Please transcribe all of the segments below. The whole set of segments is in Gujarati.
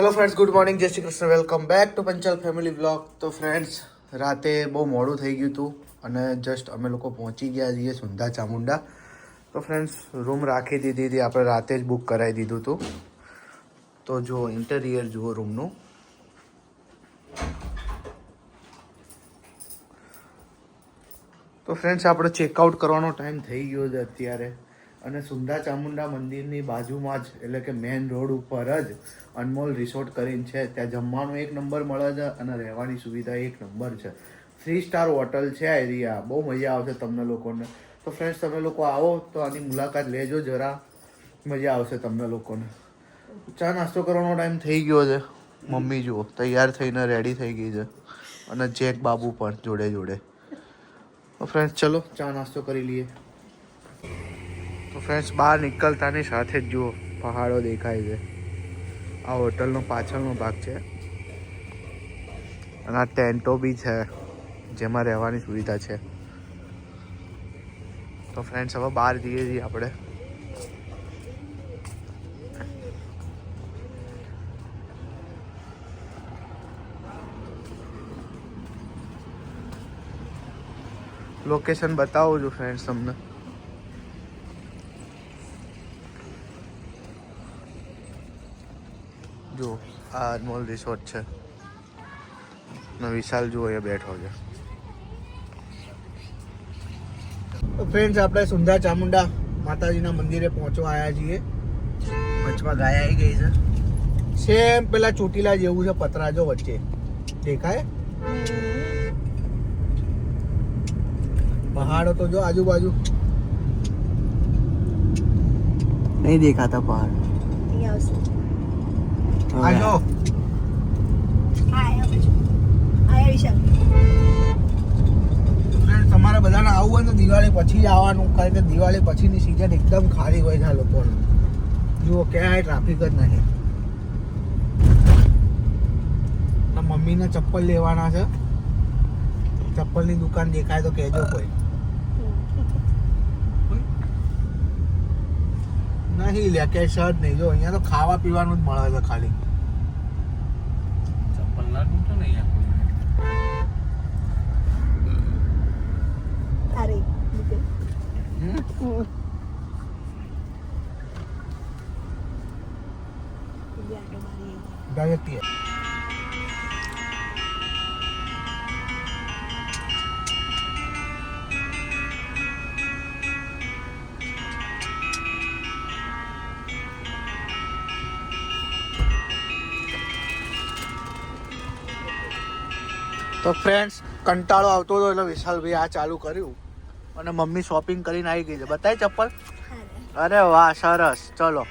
હેલો ફ્રેન્ડ્સ ગુડ મોર્નિંગ જય Shri Krishna welcome back to Panchal family blog તો ફ્રેન્ડ્સ રાતે બહુ મોડું થઈ ગયું હતું અને જસ્ટ અમે લોકો પહોંચી ગયા છીએ સુંધા ચામુંડા. તો ફ્રેન્ડ્સ રૂમ રાખી દીધી હતી. આપણે રાતે જ બુક કરાવી દીધું હતું. તો જુઓ ઇન્ટેરિયર જુઓ રૂમનું તો ફ્રેન્ડ્સ આપણે ચેકઆઉટ કરવાનો ટાઈમ થઈ ગયો છે અત્યારે. અને સુંદા ચામુંડા મંદિરની બાજુમાં જ, એટલે કે મેઇન રોડ ઉપર જ અનમોલ રિસોર્ટ કરીને છે. ત્યાં જમવાનું એક નંબર મળે છે અને રહેવાની સુવિધા એક નંબર છે. થ્રી સ્ટાર હોટલ છે આ એરિયા બહુ મજા આવશે તમને લોકોને. તો ફ્રેન્ડ્સ તમે લોકો આવો તો આની મુલાકાત લેજો જરા. મજા આવશે તમને લોકોને. ચા નાસ્તો કરવાનો ટાઈમ થઈ ગયો છે. મમ્મી જુઓ, તૈયાર થઈને રેડી થઈ ગઈ છે. અને જેક બાબુ પણ જોડે જોડે. તો ફ્રેન્ડ્સ ચલો ચા નાસ્તો કરી લઈએ. ફ્રેન્ડ્સ બહાર નીકળતાની સાથે જ જુઓ, પહાડો દેખાય છે. આ હોટલનો પાછળનો ભાગ છે. અને આ ટેન્ટો બી છે, જેમાં રહેવાની સુવિધા છે. તો ફ્રેન્ડ્સ હવે બહાર જઈએ છીએ આપણે. લોકેશન બતાવું છું ફ્રેન્ડ્સ તમને. જો, આ અનમોલ રિસોર્ટ છે. ને વિશાલ જુઓ એ બેઠો છે. ફ્રેન્ડ્સ આપણે સુંદર ચામુંડા માતાજીના મંદિરે પહોંચવા આવ્યા છીએ. વચમાં ગાય આવી ગઈ છે. સેમ પેલા ચોટીલા જેવું છે, પતરાજો વચ્ચે. દેખાય? પહાડો તો જો આજુબાજુ. નહીં દેખાતા પહાડ. ફ્રેન્ડ તમારે બધાને આવવું હોય તો દિવાળી પછી જ આવવાનું. કારણ કે દિવાળી પછીની સિઝન એકદમ ખાલી હોય છે આ લોકોને. જુઓ ક્યાંય ટ્રાફિક જ નહીં. મમ્મીને ચપ્પલ લેવાના છે. ચપ્પલની દુકાન દેખાય તો કહેજો કોઈ. નહીં લે કે શર્ટ નહીં. જો અહીંયા તો ખાવા પીવાનું જ મળે છે ખાલી. ચપ્પલ ના તૂટે ને અહીંયા અરે. તો ફ્રેન્ડ્સ કંટાળો આવતો હતો એટલે વિશાલભાઈ આ ચાલુ કર્યું. અને મમ્મી શોપિંગ કરીને આવી ગઈ છે. બતાય ચપ્પલ? અરે. વાહ સરસ. ચલો.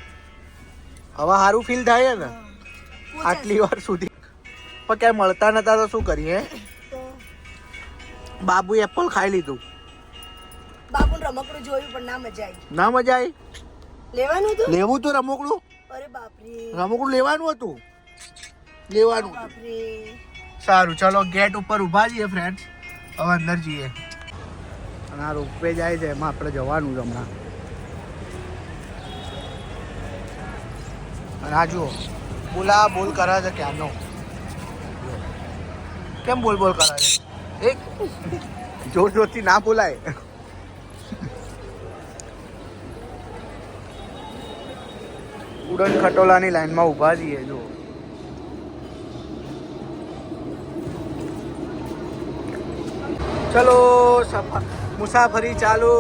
હવે સારું ફીલ થાય ને? આટલી વાર સુધી. પણ ક્યાંય મળતા નતા તો શું કરીએ? બાબુ એપલ ખાઈ લીધું. બાબુ રમકડું જોયું પણ ના મજા આવી. ના મજા આવી? લેવાનું હતું? લેવું તો રમકડું? અરે બાપરે. રમકડું લેવાનું હતું? લેવાનું હતું. બાપરે. સારું, ચલો ગેટ ઉપર ઊભા જઈએ ફ્રેન્ડ્સ હવે અંદર જઈએ. અને આ રોપવે જાય છે, એમાં આપણે જવાનું છે હમણાં. અને આ જુઓ બોલા બોલ કરે છે ક્યાંનો? કેમ બોલ બોલ કરે છે? એક જોર જોરથી ના બોલાય. ઉડન ખટોલાની લાઈનમાં ઊભા છીએ જો ચલો સફા મુસાફરી ચાલુ.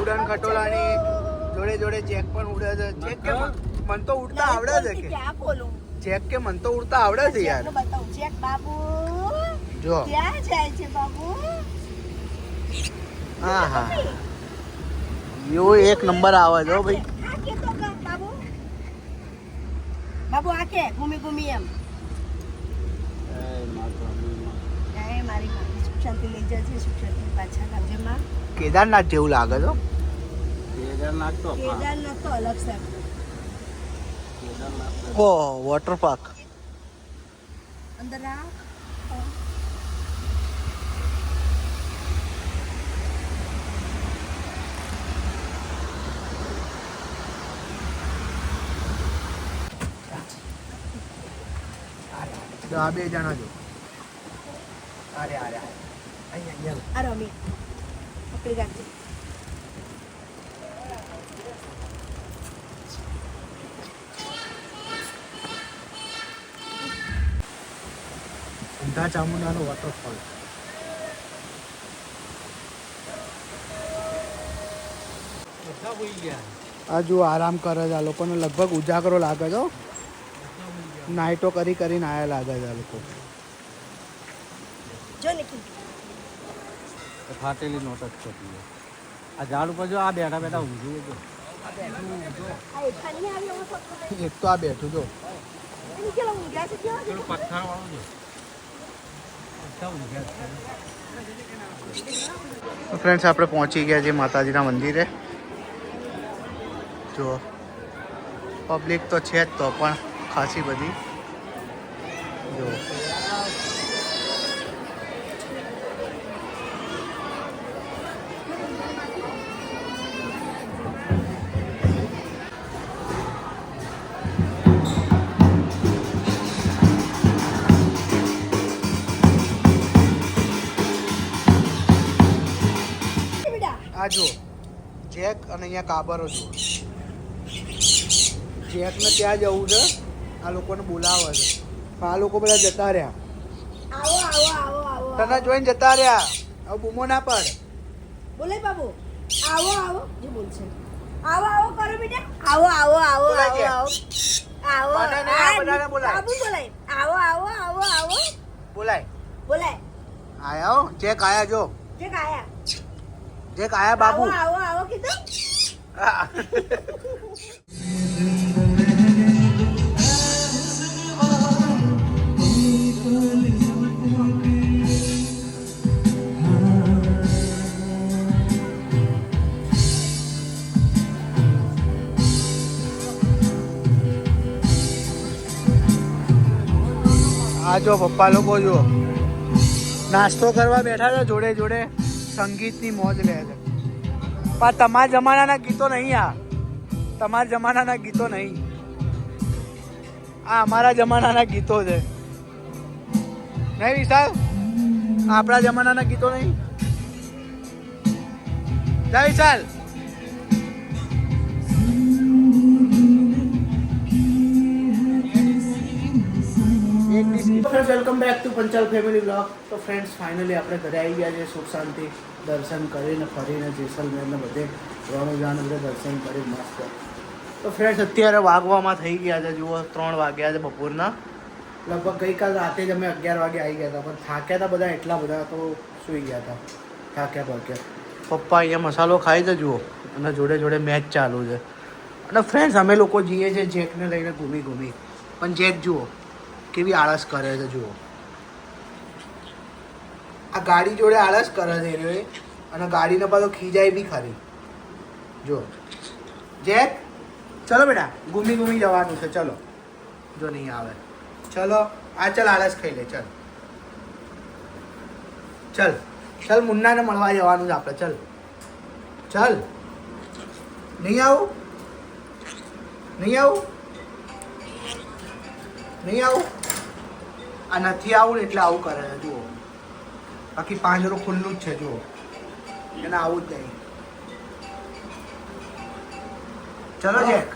ઉડન ખટોલાની જોડે જોડે ચેક પણ ઉડે છે. ચેક કે મન તો ઉડતા આવડે છે કે? ચેક કે મન તો ઉડતા આવડે છે યાર. ચેક બાબુ જો. ક્યાં જાય છે બાબુ? હા હા. યો એક નંબર આવે છે હો ભાઈ. બાબુ? બાબુ આ કે ઘૂમી ઘૂમી એમ એ મારી મારી સુખ શાંતિ લઈ જજે સુખ શાંતિ પાછા લાવજે માં કેદારનાથ જેવું લાગે છે કેદારનાથ તો કેદારનાથ તો અલગ છે. કેદારનાથ તો ઓહ વોટર પાર્ક અંદર જો આ બે જણા જો અરે અરે અહીંયા અહીંયા આ રમી પકડી રાખજો ઊંધા ચામુંડાનો વોટરફોલ આ જો આરામ કરે છે આ લોકોને લગભગ ઉજાગરો લાગે છે. નાઇટો કરી કરીને આયા લાગે છે આ લોકો જો ફાટેલી નોટ જ છે. આ ઝાડ ઉપર જો આ બેઠા બેઠા ઊંઘી જો એક તો આ બેઠું જો. છે. છે ફ્રેન્ડ્સ આપણે પહોંચી ગયા છીએ માતાજીના મંદિરે. જો પબ્લિક તો છે જ તો પણ ખાસી બધી. જો. આ જો જેક અને અહીંયા કાબરો જો જેકને ત્યાં જવું છે. આ લોકોને બોલાવે છે. આ લોકો બધા જતા રહ્યા. આવો આવો આવો આવો તને જોઈને જતા રહ્યા. હવે બૂમો ના પડ. બોલે બાબુ. આવો આવો. જે બોલશે. આવો આવો કરો બેટા. આવો આવો આવો આવો આવો. આવો. બધાને બોલાય. બાબુ બોલાય. આવો આવો આવો આવો. બોલાય. બોલાય. આયા હો. જેક આયા જો. જે કાયા બાબુ. આવો આવો કીધું. આ જો પપ્પા લોકો જો નાસ્તો કરવા બેઠા છે જોડે જોડે. સંગીતની મોજ લે છે. પણ તમારા જમાનાના ગીતો નહીં આ. તમારા જમાનાના ગીતો નહીં. આ અમારા જમાનાના ગીતો છે. નહીં વિશાલ? આપણા જમાનાના ગીતો નહીં? જય Vishal! Friends welcome back to Panchal family blog તો ફ્રેન્ડ્સ ફાઇનલી આપણે ઘરે આવી ગયા છે સુખ શાંતિ, દર્શન કરીને ફરીને જેસલમેરને બધે રણુજાને બધે દર્શન કરી મસ્ત. તો ફ્રેન્ડ્સ અત્યારે વાગવામાં થઈ ગયા છે, જુઓ, ત્રણ વાગ્યા છે બપોરના. લગભગ ગઈકાલ રાતે જ અમે અગિયાર વાગે આવી ગયા હતા, પણ થાક્યા હતા બધા એટલા બધા તો સૂઈ ગયા હતા થાક્યા ભાગ્યા પપ્પા અહીંયા મસાલો ખાઈ જ જુઓ અને જોડે જોડે મેચ ચાલુ છે. અને ફ્રેન્ડ્સ અમે લોકો જઈએ છીએ જેકને લઈને ઘૂમી ઘૂમી પણ જેક, જુઓ કેવી આળસ કરે છે, જુઓ. આ ગાડી જોડે આળસ કરે છે, એ. અને ગાડીને પાછો ખીજાય બી ખરી. જો જેક, ચલો બેટા, ગુમી ગુમી જવાનું છે, ચલો. જો નહીં આવે. ચલો, આ ચલ આળસ ખાઈ લે, ચલ. ચલ. ચલ, મુન્નાને મળવા જવાનું છે આપણે, ચલ. ચલ. નહીં આવું? નહીં આવું? નહીં આવું? આ નથી આવું એટલે આવું કરે છે જુઓ. બાકી પાંજરું ખુલ્લું જ છે જુઓ. એને આવું જ નહીં ચલો જેક